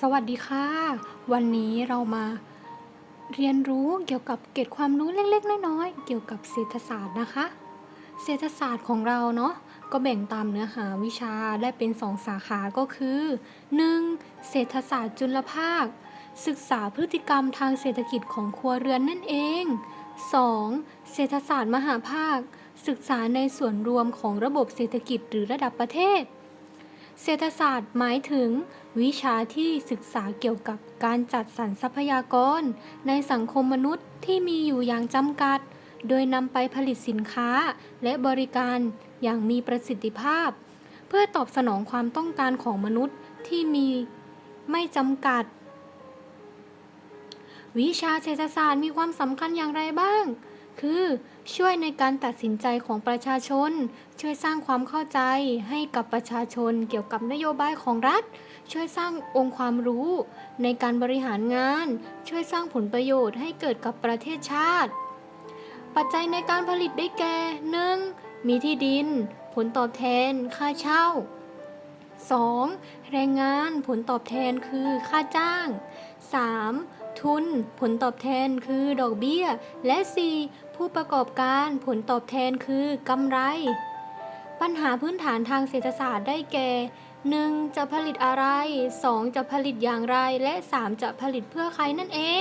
สวัสดีค่ะ วันนี้เรามาเรียนรู้เกี่ยวกับเกร็ดความรู้เล็กๆ น้อยๆ เกี่ยวกับเศรษฐศาสตร์นะคะ เศรษฐศาสตร์ของเราเนาะก็แบ่งตามเนื้อหาวิชาได้เป็นสองสาขาก็คือ 1. เศรษฐศาสตร์จุลภาค ศึกษาพฤติกรรมทางเศรษฐกิจของครัวเรือนนั่นเอง 2. เศรษฐศาสตร์มหาภาค ศึกษาในส่วนรวมของระบบเศรษฐกิจหรือระดับประเทศ เศรษฐศาสตร์หมายถึง วิชาที่ศึกษาเกี่ยวกับการจัดสรรทรัพยากร ในสังคมมนุษย์ที่มีอยู่อย่างจำกัด โดยนำไปผลิตสินค้าและบริการอย่างมีประสิทธิภาพ เพื่อตอบสนองความต้องการของมนุษย์ที่มีไม่จำกัด วิชาเศรษฐศาสตร์มีความสำคัญอย่างไรบ้าง คือช่วยในการตัดสินใจของประชาชน ช่วยสร้างความเข้าใจให้กับประชาชนเกี่ยวกับนโยบายของรัฐ ช่วยสร้างองค์ความรู้ ในการบริหารงาน ช่วยสร้างผลประโยชน์ให้เกิดกับประเทศชาติ ปัจจัยในการผลิตได้แก่ 1. มีที่ดิน ผลตอบแทน ค่าเช่า 2. แรงงานผลตอบแทนคือค่าจ้าง 3. ทุน ผลตอบแทนคือดอกเบี้ย และ 4. ผู้ประกอบการผลตอบแทนคือกำไร ปัญหาพื้นฐานทางเศรษฐศาสตร์ได้แก่ 1. จะผลิตอะไร 2. จะผลิตอย่างไร และ 3. จะผลิตเพื่อใครนั่นเอง